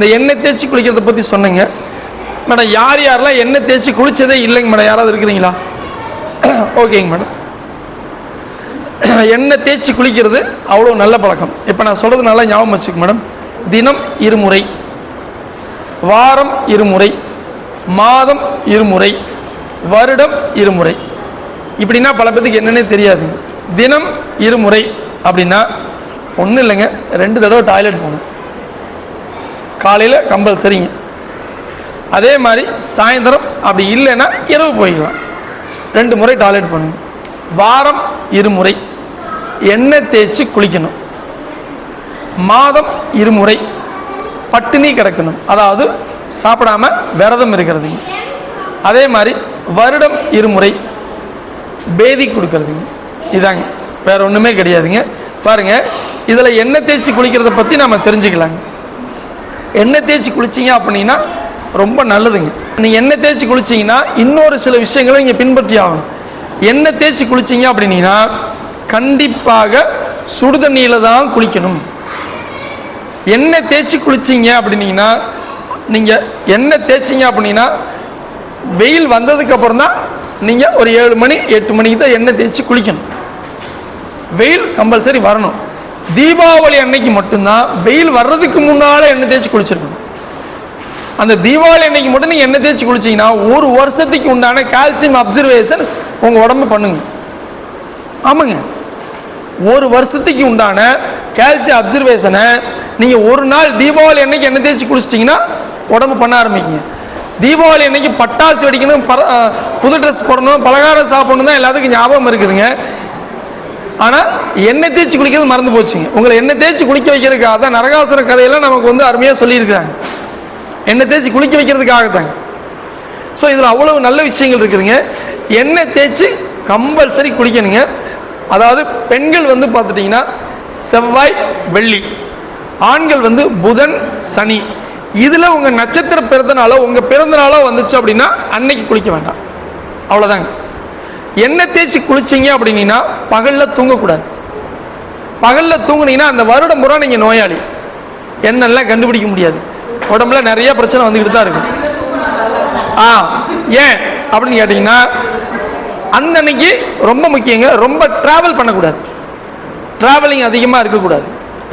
இந்த எண்ணெய் தேய்ச்சி குளிக்கிறத பற்றி சொன்னீங்க. மேடம் யார் யாரெல்லாம் எண்ணெய் தேய்ச்சி குளித்ததே இல்லைங்க மேடம்? யாராவது இருக்கிறீங்களா? ஓகேங்க மேடம். எண்ணெய் தேய்ச்சி குளிக்கிறது அவ்வளோ நல்ல பழக்கம். இப்போ நான் சொல்கிறது நல்லா ஞாபகம் வச்சுக்கோங்க மேடம். தினம் இருமுறை வாரம் இருமுறை மாதம் இருமுறை வருடம் இருமுறை. இப்படின்னா பல பேத்துக்கு என்னென்னே தெரியாது தினம் இருமுறை அப்படின்னா ஒன்றும் இல்லைங்க. ரெண்டு தடவை டாய்லெட் போகணும். காலையில் கம்பல்சரிங்க. அதே மாதிரி சாயந்தரம் அப்படி இல்லைன்னா இரவு போய்க்கலாம் ரெண்டு முறை டாய்லெட் பண்ணுங்க வாரம் இருமுறை எண்ணெய் தேய்ச்சி குளிக்கணும். மாதம் இருமுறை பட்டினி கிடக்கணும். அதாவது சாப்பிடாம விரதம் இருக்கிறதுங்க. அதே மாதிரி வருடம் இருமுறை பேதி கொடுக்கறதுங்க. இதாங்க. வேற ஒன்றுமே கிடையாதுங்க. பாருங்க. இதில் எண்ணெய் தேய்ச்சி குளிக்கிறத பற்றி நம்ம தெரிஞ்சுக்கலாங்க. எண்ணெய் தேய்ச்சி குளிச்சிங்க அப்படின்னா ரொம்ப நல்லதுங்க. நீங்கள் எண்ணெய் தேய்ச்சி குளிச்சிங்கன்னா இன்னொரு சில விஷயங்களை இங்கே பின்பற்றி ஆகணும். எண்ணெய் தேய்ச்சி குளிச்சிங்க அப்படின்னீங்கன்னா கண்டிப்பாக சுடுதண்ணியில் தான் குளிக்கணும். எண்ணெய் தேய்ச்சி குளிச்சிங்க அப்படின்னீங்கன்னா நீங்கள் எண்ணெய் தேய்ச்சிங்க அப்படின்னா வெயில் வந்ததுக்கப்புறம் தான் நீங்கள் ஒரு ஏழு மணி எட்டு மணிக்கு தான் எண்ணெய் தேய்ச்சி குளிக்கணும். வெயில் கம்பல்சரி வரணும். தீபாவளி அன்னைக்கு மட்டும்தான் வெயில் வர்றதுக்கு முன்னால் எண்ணெய் தேய்ச்சி குளிச்சிருக்கணும். அந்த தீபாவளி அன்னைக்கு மட்டும் நீங்கள் எண்ணெய் தேய்ச்சி குளிச்சீங்கன்னா ஒரு வருஷத்துக்கு உண்டான கால்சியம் அப்சர்வேஷன் உங்கள் உடம்பு பண்ணுங்க. ஆமாங்க. ஒரு வருஷத்துக்கு உண்டான கால்சியம் அப்சர்வேஷனை நீங்கள் ஒரு நாள் தீபாவளி அன்னைக்கு எண்ணெய் தேய்ச்சி குளிச்சிட்டிங்கன்னா உடம்பு பண்ண ஆரம்பிக்குங்க. தீபாவளி அன்னைக்கு பட்டாசு வெடிக்கணும் புது ட்ரெஸ் போடணும் பலகாரம் சாப்பிடணும் தான் எல்லாத்துக்கும் ஞாபகம் இருக்குதுங்க. ஆனால் எண்ணெய் தேய்ச்சி குளிக்கிறது மறந்து போச்சுங்க. உங்களை எண்ணெய் தேய்ச்சி குளிக்க வைக்கிறதுக்காக தான் நரகாசுர கதையெல்லாம் நமக்கு வந்து அருமையாக சொல்லியிருக்கிறாங்க. எண்ணெய் தேய்ச்சி குளிக்க வைக்கிறதுக்காகத்தாங்க ஸோ இதில் அவ்வளவு நல்ல விஷயங்கள் இருக்குதுங்க. எண்ணெய் தேய்ச்சி கம்பல்சரி குளிக்கணுங்க. அதாவது பெண்கள் வந்து பார்த்துட்டிங்கன்னா செவ்வாய் வெள்ளி. ஆண்கள் வந்து புதன் சனி. இதில் உங்கள் நட்சத்திர பிறந்தநாளோ உங்கள் பிறந்தநாளோ வந்துச்சு அப்படின்னா அன்னைக்கு குளிக்க வேண்டாம். அவ்வளோதாங்க எண்ணெய் தேய்ச்சி குளிச்சிங்க அப்படின்னா பகலில் தூங்கக்கூடாது. பகலில் தூங்குனீங்கன்னா அந்த வருடம் பூரா நீங்கள் நோயாளி. என்னெல்லாம் கண்டுபிடிக்க முடியாது. உடம்புல நிறைய பிரச்சனை வந்துக்கிட்டு தான் இருக்கும். ஆ ஏன் அப்படின்னு கேட்டிங்கன்னா அந்த அன்னைக்கு ரொம்ப முக்கியங்க ரொம்ப ட்ராவல் பண்ணக்கூடாது. ட்ராவலிங் அதிகமாக இருக்கக்கூடாது.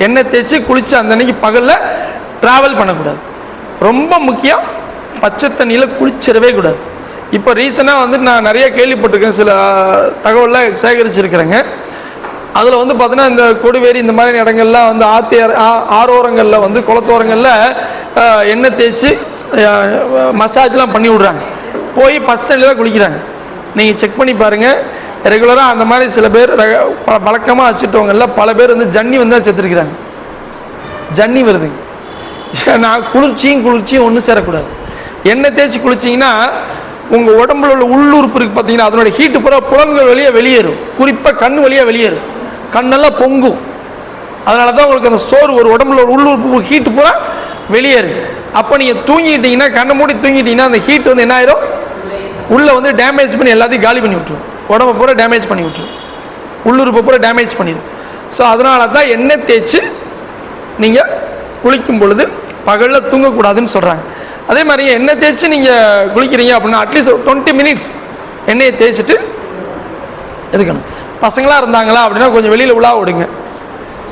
எண்ணெய் தேய்ச்சி குளித்து அந்த அன்னைக்கு பகலில் ட்ராவல் பண்ணக்கூடாது. ரொம்ப முக்கியம் பச்சை தண்ணியில் குளிச்சிடவே கூடாது. இப்போ ரீசனாக வந்து நான் நிறைய கேள்விப்பட்டிருக்கேன். சில தகவலில் சேகரிச்சிருக்கிறேங்க. அதில் வந்து பார்த்தீங்கன்னா இந்த கொடிவேரி இந்த மாதிரி இடங்கள்லாம் வந்து ஆத்தி ஆரோரங்களில் வந்து குளத்தோரங்களில் எண்ணெய் தேய்ச்சி மசாஜ்லாம் பண்ணி விட்றாங்க. போய் பஸ் ஸ்டாண்டில் தான் குளிக்கிறாங்க. நீங்கள் செக் பண்ணி பாருங்கள் ரெகுலராக அந்த மாதிரி சில பேர் வழக்கமாக வச்சுட்டவங்கல்ல பல பேர் வந்து ஜன்னி வந்து தான் செத்துருக்கிறாங்க. ஜன்னி வருதுங்க. நான் குளிர்ச்சியும் குளிர்ச்சியும் ஒன்றும் சேரக்கூடாது. எண்ணெய் தேய்ச்சி குளிச்சிங்கன்னா உங்கள் உடம்புல உள்ள உள்ளுறுப்பு இருக்குது பார்த்தீங்கன்னா அதனுடைய ஹீட்டு பூரா புலன்கள் வழியாக வெளியேறும். குறிப்பாக கண் வழியாக வெளியேறும். கண்ணெல்லாம் பொங்கும். அதனால தான் உங்களுக்கு அந்த சோறு ஒரு உடம்புல ஒரு உள்ளுறுப்பு ஹீட்டு பூரா வெளியேறு அப்போ நீங்கள் தூங்கிட்டீங்கன்னா கண்ணை மூடி தூங்கிட்டீங்கன்னா அந்த ஹீட் வந்து என்ன ஆயிரும்? உள்ளே வந்து டேமேஜ் பண்ணி எல்லாத்தையும் காலி பண்ணி விட்டுரும். உடம்பை பூரா டேமேஜ் பண்ணி விட்டுரும். உள்ளுறுப்பு பூரா டேமேஜ் பண்ணிடும் ஸோ அதனால தான் எண்ணெய் தேய்ச்சி நீங்கள் குளிக்கும் பொழுது பகலில் தூங்கக்கூடாதுன்னு சொல்கிறாங்க அதே மாதிரி எண்ணெய் தேய்ச்சி நீங்கள் குளிக்கிறீங்க அப்படின்னா அட்லீஸ்ட் ஒரு டுவெண்ட்டி மினிட்ஸ் எண்ணெயை தேய்ச்சிட்டு இருக்கணும் பசங்களாக இருந்தாங்களா அப்படின்னா கொஞ்சம் வெளியில் உலா விடுங்க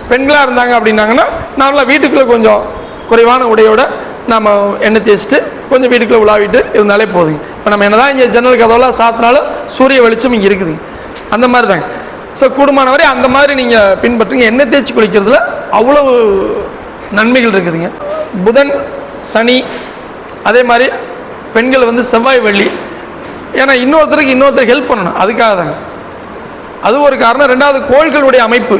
பெண்களாக இருந்தாங்க அப்படின்னாங்கன்னா நார்மலாக வீட்டுக்குள்ளே கொஞ்சம் குறைவான உடையோட நம்ம எண்ணெய் தேய்ச்சிட்டு கொஞ்சம் வீட்டுக்குள்ளே உலாவிட்டு இருந்தாலே போதுங்க. இப்போ நம்ம என்னதான் இங்கே ஜன்னல் கதவெல்லாம் சாத்தினாலும் சூரிய வெளிச்சம் இங்கே இருக்குதுங்க அந்த மாதிரி தாங்க ஸோ கூடுமானவரை அந்த மாதிரி நீங்கள் பின்பற்றுங்க. எண்ணெய் தேய்ச்சி குளிக்கிறதுல அவ்வளவு நன்மைகள் இருக்குதுங்க. புதன் சனி அதே மாதிரி பெண்கள் வந்து செவ்வாய் வெள்ளி. ஏன்னா இன்னொருத்தருக்கு இன்னொருத்தர் ஹெல்ப் பண்ணணும். அதுக்காக தாங்க. அது ஒரு காரணம். ரெண்டாவது கோள்களுடைய அமைப்பு.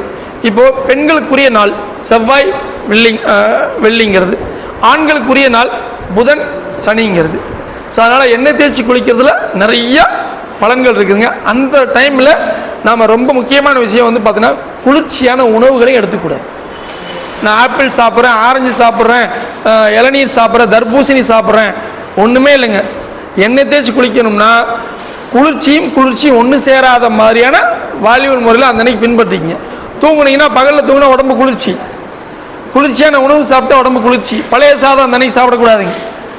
இப்போது பெண்களுக்குரிய நாள் செவ்வாய் வெள்ளி வெள்ளிங்கிறது. ஆண்களுக்குரிய நாள் புதன் சனிங்கிறது. ஸோ அதனால் எண்ணெய் தேய்ச்சி குளிக்கிறதுல நிறைய பலன்கள் இருக்குதுங்க. அந்த டைமில் நாம் ரொம்ப முக்கியமான விஷயம் வந்து பார்த்தீங்கன்னா குளிர்ச்சியான உணவுகளையும் எடுத்துக்கூடாது. நான் ஆப்பிள் சாப்பிட்றேன் ஆரஞ்சு சாப்பிட்றேன் இளநீர் சாப்பிட்றேன் தர்பூசணி சாப்பிட்றேன். ஒன்றுமே இல்லைங்க. எண்ணெய் தேய்ச்சி குளிக்கணும்னா குளிர்ச்சியும் குளிர்ச்சியும் ஒன்று சேராத மாதிரியான வாலிபல் முறையில் அந்த அன்னைக்கு பின்பற்றிக்கிங்க. தூங்குனீங்கன்னா பகலில் தூங்கினா உடம்பு குளிர்ச்சி. குளிர்ச்சியான உணவு சாப்பிட்டா உடம்பு குளிர்ச்சி. பழைய சாதம் அந்த அன்னைக்கு சாப்பிடக்கூடாதுங்க.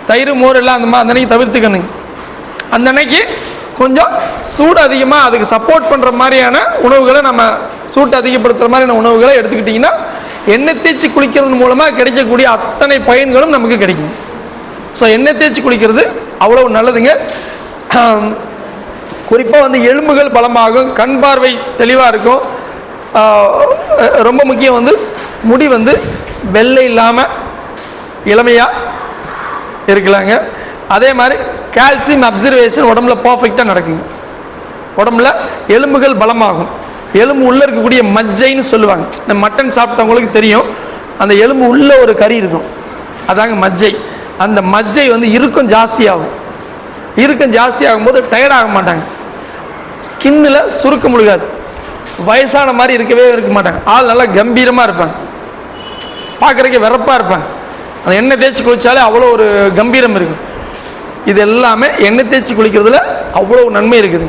தயிர் மோர் எல்லாம் அந்த மாதிரி அந்த அன்னைக்கு தவிர்த்துக்கணுங்க. அந்த அன்னைக்கு கொஞ்சம் சூடு அதிகமாக அதுக்கு சப்போர்ட் பண்ணுற மாதிரியான உணவுகளை நம்ம சூட்டை அதிகப்படுத்துகிற மாதிரியான உணவுகளை எடுத்துக்கிட்டிங்கன்னா எண்ணெய் தேய்ச்சி குளிக்கிறது மூலமாக கிடைக்கக்கூடிய அத்தனை பயன்களும் நமக்கு கிடைக்கும். ஸோ எண்ணெய் தேய்ச்சி குளிக்கிறது அவ்வளோ நல்லதுங்க. குறிப்பாக வந்து எலும்புகள் பலமாகும் கண் பார்வை தெளிவாக இருக்கும். ரொம்ப முக்கியம் வந்து முடி வந்து வெள்ளை இல்லாமல் இளமையாக இருக்கலாங்க. அதே மாதிரி கால்சியம் அப்சர்வேஷன் உடம்புல பர்ஃபெக்டாக நடக்குங்க. உடம்புல எலும்புகள் பலமாகும். எலும்பு உள்ளே இருக்கக்கூடிய மஜ்ஜைன்னு சொல்லுவாங்க. இந்த மட்டன் சாப்பிட்டவங்களுக்கு தெரியும். அந்த எலும்பு உள்ள ஒரு கறி இருக்கும். அதாங்க மஜ்ஜை. அந்த மஜ்ஜை வந்து இறுக்கம் ஜாஸ்தியாகும். இறுக்கம் ஜாஸ்தியாகும் போது டயர்டாக மாட்டாங்க. ஸ்கின்னில் சுருக்க முழுகாது. வயசான மாதிரி இருக்கவே இருக்க மாட்டாங்க. ஆள் நல்லா கம்பீரமாக இருப்பாங்க. பார்க்குறக்கே வெறப்பாக இருப்பாங்க. அந்த எண்ணெய் தேய்ச்சி குளித்தாலே அவ்வளோ ஒரு கம்பீரம் இருக்கும். இது எல்லாமே எண்ணெய் தேய்ச்சி குளிக்கிறதுல அவ்வளோ நன்மை இருக்குது.